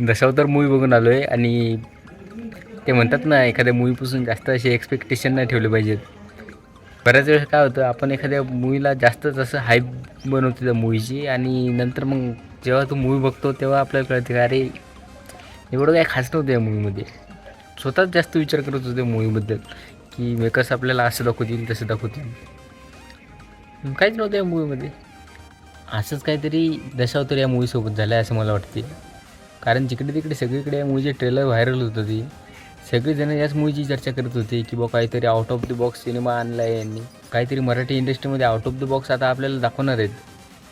दशावतार movie बघून आलो आहे आणि ते म्हणतात ना एखाद्या मूवीपासून जास्त असे एक्सपेक्टेशन नाही ठेवले पाहिजेत. बऱ्याच वेळेस काय होतं आपण एखाद्या मूवीला जास्तच असं हाईप बनवतो त्या मूवीची आणि नंतर मग जेव्हा तो मूवी बघतो तेव्हा आपल्याला कळते का अरे एवढं काय खास नव्हतं या मूवीमध्ये. स्वतःच जास्त विचार करत होते मूवीबद्दल की मेकर्स आपल्याला असं दाखवतील तसं दाखवतील. काहीच नव्हतं या मूवीमध्ये. असंच काहीतरी दशावतार या मूवीसोबत झालं आहे असं मला वाटते कारण जिकडे तिकडे सगळीकडे या मूवीचे ट्रेलर व्हायरल होत होती. सगळेजण याच मूवीची चर्चा करत होते की बा काहीतरी out of the box cinema आणला आहे यांनी. काहीतरी मराठी इंडस्ट्रीमध्ये आउट ऑफ द बॉक्स आता आपल्याला दाखवणार आहेत.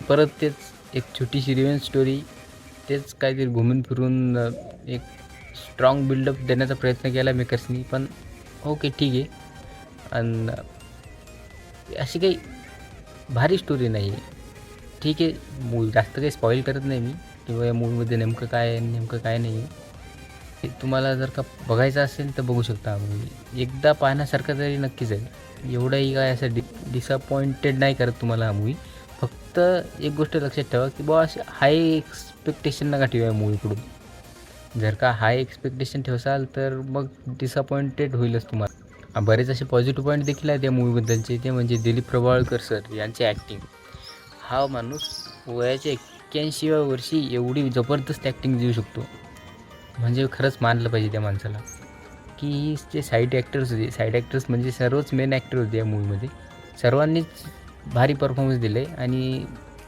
परत तेच एक छोटीशी रिव्हेंज स्टोरी तेच काहीतरी घुमून फिरून एक स्ट्रॉंग बिल्डअप देण्याचा प्रयत्न केला मेकर्सनी पण ओके ठीक आहे. आणि अशी काही भारी स्टोरी नाही. ठीक आहे मूवी जास्त काही स्पॉईल करत नाही मी. किंवा या मूवीमध्ये नेमकं काय नेमकं काय नाही आहे हे तुम्हाला जर का बघायचं असेल तर बघू शकता मूवी एकदा पाहण्यासारखं तरी नक्कीच आहे. एवढंही काय असं डि डिसअपॉइंटेड नाही करत तुम्हाला हा मूवी फक्त एक गोष्ट लक्षात ठेवा की बुवा असे हाय एक्सपेक्टेशन नका ठेवा या मूवीकडून जर का हाय एक्सपेक्टेशन ठेवसाल तर मग डिसअपॉइंटेड होईलच तुम्हाला. बरेच असे पॉझिटिव्ह पॉईंट देखील आहेत या मूवीबद्दलचे ते म्हणजे दिलीप प्रभावळकर सर यांचे ॲक्टिंग हा माणूस वयाच्या एक्क्याऐंशीव्या वर्षी एवढी जबरदस्त ॲक्टिंग देऊ शकतो. म्हणजे खरंच मानलं पाहिजे त्या माणसाला. की जे साईड ॲक्टर्स होते साईड ॲक्टर्स म्हणजे सर्वच मेन ॲक्टर होते या मूवीमध्ये सर्वांनीच भारी परफॉर्मन्स दिले आणि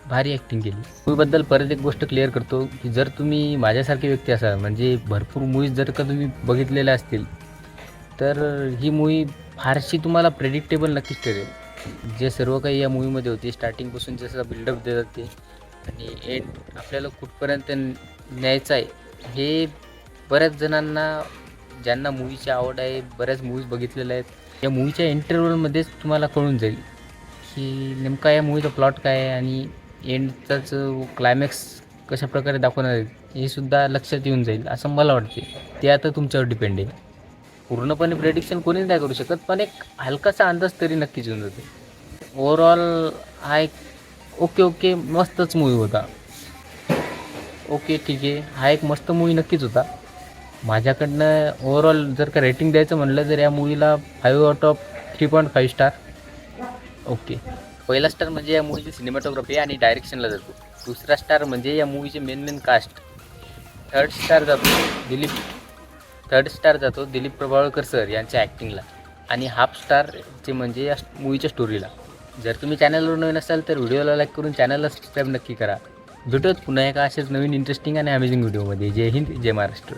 भारी ॲक्टिंग केली. मूवीबद्दल परत एक गोष्ट क्लिअर करतो की जर तुम्ही माझ्यासारखे व्यक्ती असाल म्हणजे भरपूर मूवीज जर का तुम्ही बघितलेल्या असतील तर ही मूवी फारशी तुम्हाला प्रेडिक्टेबल नक्कीच ठरेल. जे सर्व काही या मूवीमध्ये होते स्टार्टिंगपासून जसं बिल्डअप देतात ते आणि एंड आपल्याला कुठपर्यंत न्यायचं आहे हे बऱ्याच जणांना ज्यांना मूवीची आवड आहे बऱ्याच मूवीज बघितलेल्या आहेत. या मूवीच्या इंटरव्हलमध्येच तुम्हाला कळून जाईल की नेमका या मूवीचा प्लॉट काय आहे आणि एंडचाच क्लायमॅक्स कशा प्रकारे दाखवणार आहेत हे सुद्धा लक्षात येऊन जाईल असं मला वाटते ते आता तुमच्यावर डिपेंड आहे. पूर्णपणे प्रेडिक्शन कोणीच नाही करू शकत पण एक हलकासा अंदाज तरी नक्कीच येऊन जाते. ओव्हरऑल हा एक ओके ओके मस्तच मूवी होता. ओके ठीक आहे. हा एक मस्त मूवी नक्कीच होता. माझ्याकडनं ओवरऑल जर का रेटिंग द्यायचं म्हटलं तर या मूवीला five out of three point five star okay. पहिला स्टार म्हणजे या मूवीची सिनेमॅटोग्राफी आणि डायरेक्शनला जातो. दुसरा स्टार म्हणजे या मूवीचे main main cast third star जातो दिलीप. थर्ड स्टार जातो दिलीप प्रभावळकर सर यांच्या ॲक्टिंगला आणि हाफ स्टार जे म्हणजे या मूवीच्या स्टोरीला जर तुम्ही चॅनलवर नवीन असाल तर व्हिडिओला लाईक करून चॅनलला सबस्क्राईब नक्की करा. भेटूयात पुन्हा एका असेच नवीन इंटरेस्टिंग आणि अमेझिंग व्हिडिओमध्ये जय हिंद जय महाराष्ट्र.